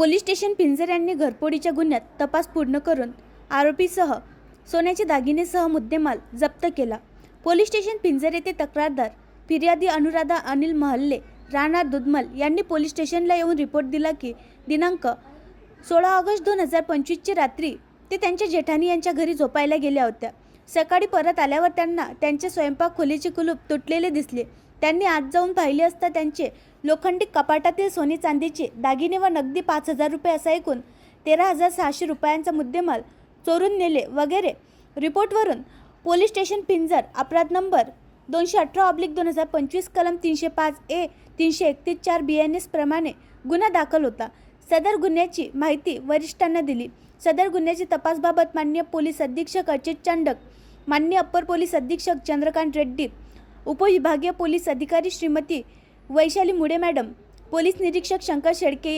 Police station पिंजर यांनी घरपोडीच्या गुन्ह्यात तपास पूर्ण करून आरोपीसह सोन्याचे दागिनेसह मुद्देमाल जप्त केला. पोलीस स्टेशन पिंजर येथे तक्रारदार फिर्यादी अनुराधा अनिल महल्ले राणा दुधमल यांनी पोलीस स्टेशनला येऊन रिपोर्ट दिला की दिनांक सोळा ऑगस्ट दोन हजार पंचवीसची रात्री ते त्यांच्या जेठानी यांच्या घरी झोपायला गेल्या होत्या. सकाळी परत आल्यावर त्यांना त्यांच्या स्वयंपाक खोलीचे कुलूप तुटलेले दिसले. त्यांनी आत जाऊन पाहिले असता त्यांचे लोखंडी कपाटातील सोने चांदीचे दागिने व नगदी पाच हजार रुपये असा एकूण तेरा हजार सहाशे रुपयांचा मुद्देमाल चोरून नेले वगैरे. रिपोर्टवरून पोलीस स्टेशन पिंजर अपराध नंबर दोनशे अठरा ऑब्लिक दोन हजार पंचवीस कलम तीनशे पाच ए तीनशे एकतीस चार बी एन एस प्रमाणे गुन्हा दाखल होता. सदर गुन्ह्याची माहिती वरिष्ठांना दिली. सदर गुन्ह्याची तपासबाबत मान्य पोलीस अधीक्षक अचित चांडक मान्य अप्पर पोलीस अधीक्षक चंद्रकांत रेड्डी उपविभागीय पोलीस अधिकारी श्रीमती वैशाली मुडे मॅडम पोलीस निरीक्षक शंकर शेळके